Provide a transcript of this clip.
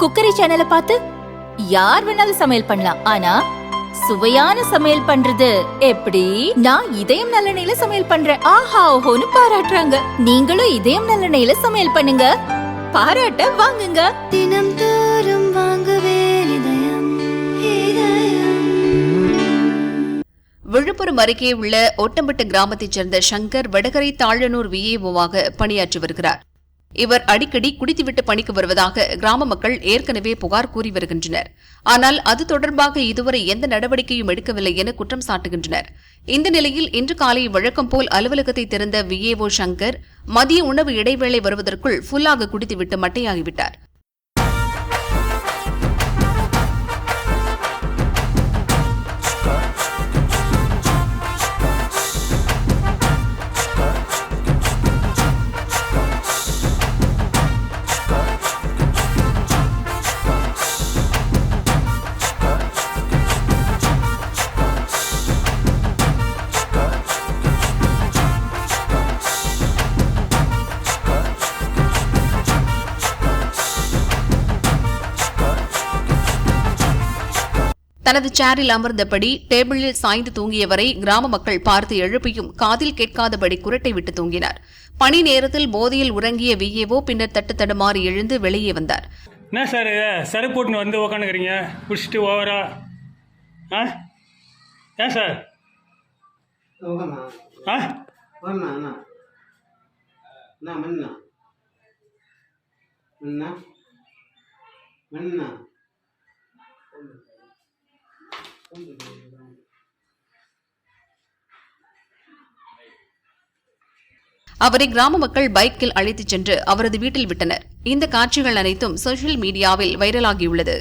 Cookery சேனலை பார்த்து யார் வேணாலும் சமையல் பண்ணலாம். ஆனா சுவையான சமையல் பண்றது எப்படி? நான் இதயம் நல்லெண்ணெயில சமையல் பண்றேன். ஆஹா ஓஹோன்னு பாராட்டுறாங்க. நீங்களும் இதயம் நல்லெண்ணெயில சமையல் பண்ணுங்க. பாராட்ட வாங்குங்க. தினம் தோறும் விழுப்புரம் அருகே உள்ள ஒட்டம்பட்டு கிராமத்தைச் சேர்ந்த சங்கர் வடகரை தாழனூர் விஏஓவாக பணியாற்றி வருகிறார். இவர் அடிக்கடி குடித்துவிட்டு பணிக்கு வருவதாக கிராம மக்கள் ஏற்கனவே புகார் கூறி வருகின்றனர். ஆனால் அது தொடர்பாக இதுவரை எந்த நடவடிக்கையும் எடுக்கவில்லை என குற்றம் சாட்டுகின்றனர். இந்த நிலையில் இன்று காலை வழக்கம் போல் அலுவலகத்தை திறந்த விஏஓ சங்கர் மதிய உணவு இடைவேளை வருவதற்குள் ஃபுல்லாக குடித்துவிட்டு மட்டையாகிவிட்டார். தனது சேரில் அமர்ந்தபடி டேபிளில் சாய்ந்து தூங்கியவரை கிராம மக்கள் பார்த்து எழுப்பியும் காதில் கேட்காதபடி குரட்டை விட்டு தூங்கினார். பணி நேரத்தில் போதையில் உறங்கிய விஏஓ பின்னர் தட்டு தடுமாறி எழுந்து வெளியே வந்தார். என்ன சார் சரி போட்டுன்னு வந்து உக்காந்துக்கிறீங்க? குடிச்சிட்டு ஓவரா ஏன் சார்? ஆ? மண்ணா. அவரை கிராம மக்கள் பைக்கில் அழைத்துச் சென்று அவரது வீட்டில் விட்டனர். இந்த காட்சிகள் அனைத்தும் சோஷியல் மீடியாவில் வைரலாகியுள்ளது.